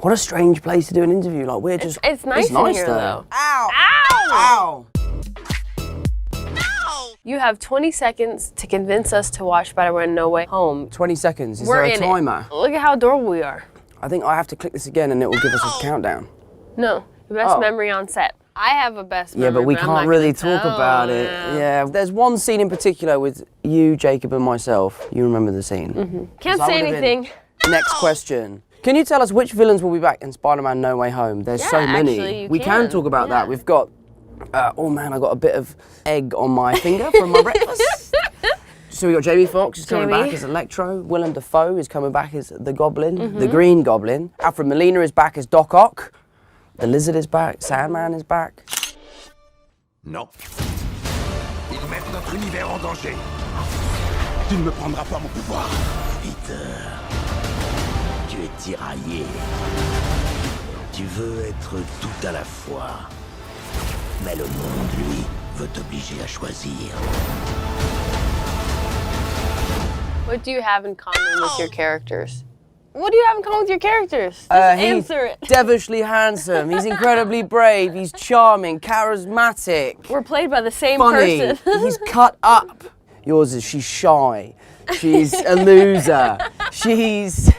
What a strange place to do an interview. Like we're just. It's nice in here, though. Ow! Ow! Ow! You have 20 seconds to convince us to watch Spider-Man No Way Home. 20 seconds. Is We're there a in timer? it. Look at how adorable we are. I think I have to click this again and it will give us a countdown. No, the best Oh. memory on set. I have a best Yeah, but we I'm can't really talk tell. about it. Yeah. Yeah. There's one scene in particular with you, Jacob, and myself. You remember the scene. Mm-hmm. Can't say would've been- anything. Next question. Can you tell us which villains will be back in Spider-Man No Way Home? There's so many. actually, you we can. can. talk about Yeah. that. We've got. Uh, oh man, I got a bit of egg on my finger from my breakfast. So we got Jamie Foxx is coming back as Electro. Willem Dafoe is coming back as the Goblin, the Mm-hmm. Green Goblin. Alfred Molina is back as Doc Ock. The Lizard is back. Sandman is back. Non. Ils mettent notre univers en danger. Tu ne me prendras pas mon pouvoir. Peter, tu es tiraillé. Tu veux être tout à la fois. Mais le monde, lui, veut t'obliger à choisir. What do you have in common with your characters? What do you have in common with your characters? Just Uh, he's answer it. devilishly handsome. He's incredibly brave. He's charming, charismatic, We're played by the same funny. person. He's cut up. Yours is she's shy. She's a loser. She's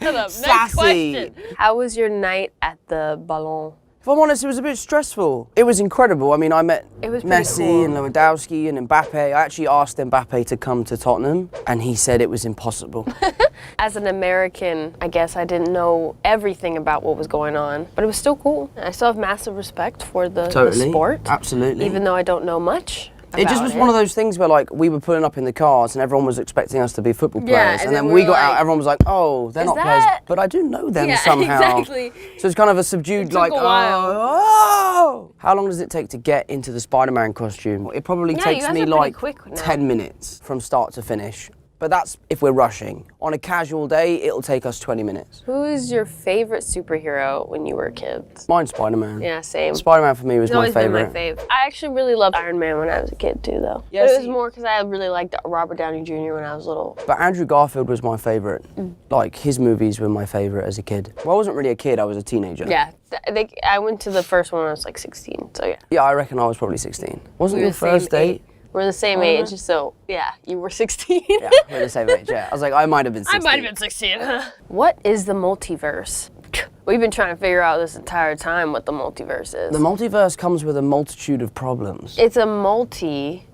Shut up. Next question. How was your night at the Ballon? If I'm honest, it was a bit stressful. It was incredible. I mean, I met It was pretty Messi cool. and Lewandowski and Mbappe. I actually asked Mbappe to come to Tottenham, and he said it was impossible. As an American, I guess I didn't know everything about what was going on, but it was still cool. I still have massive respect for the, the sport. Absolutely. Even though I don't know much. It just was one of those things where like we were pulling up in the cars and everyone was expecting us to be football players, Yeah, and, and then, then we we got were out, everyone was like, "Oh, they're "Is not players," but I do know them Yeah, somehow. exactly. So it's kind of a subdued like, "Oh, oh." How long does it take to get into the Spider-Man costume? It probably Yeah, takes me like quick ten minutes from start to finish. But that's if we're rushing. On a casual day, it'll take us 20 minutes. Who is your favorite superhero when you were a kid? Mine's Spider-Man. Yeah, same. Spider-Man for me was It's my favorite. been my fave. I actually really loved Iron Man when I was a kid too, though. Yeah, but it see- was more because I really liked Robert Downey Jr. when I was little. But Andrew Garfield was my favorite. Mm. Like his movies were my favorite as a kid. Well, I wasn't really a kid. I was a teenager. Yeah, they, I went to the first one when I was like 16. So yeah, Yeah, I reckon I was probably 16. Wasn't We your the first date? age. we're the same age. So yeah, you were 16. Yeah, we're the same age. Yeah, I was like, I might have been 16. I might have been 16. what is the multiverse? We've been trying to figure out this entire time what the multiverse is. The multiverse comes with a multitude of problems. it's a multi-verse.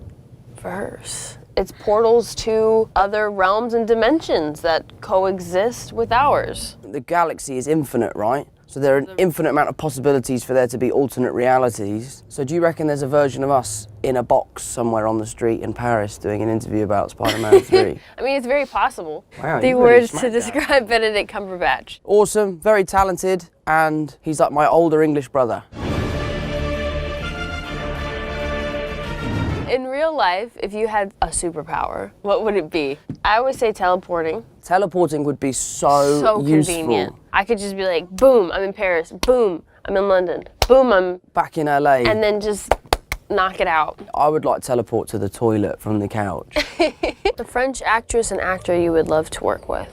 It's portals to other realms and dimensions that coexist with ours. The galaxy is infinite, right? So there are an infinite amount of possibilities for there to be alternate realities. So do you reckon there's a version of us in a box somewhere on the street in Paris doing an interview about Spider-Man 3? I mean, it's very possible. Wow, the really words to describe Benedict Cumberbatch. awesome, very talented, and he's like my older English brother. In real life, if you had a superpower, what would it be? I always say teleporting. Teleporting would be so, So useful. convenient. I could just be like, boom, I'm in Paris. Boom, I'm in London. Boom, I'm, Back in LA, and then just knock it out. I would like teleport to the toilet from the couch. The French actress and actor you would love to work with.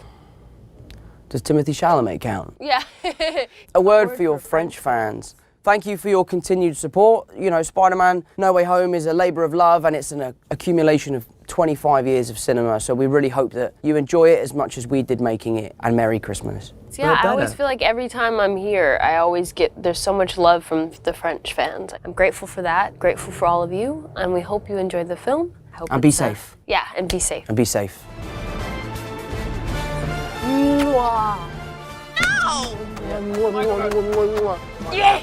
Does Timothy Chalamet count? Yeah. A word for your French fans. Thank you for your continued support. You know, Spider Man No Way Home is a labour of love and it's an accumulation of 25 years of cinema. So we really hope that you enjoy it as much as we did making it. And Merry Christmas. yeah, I always feel like every time I'm here, I always get, there's so much love from the French fans. I'm grateful for that, grateful for all of you, and we hope you enjoyed the film. Hope And be it's, safe. yeah, and be safe. And be safe. Mwah. Yeah.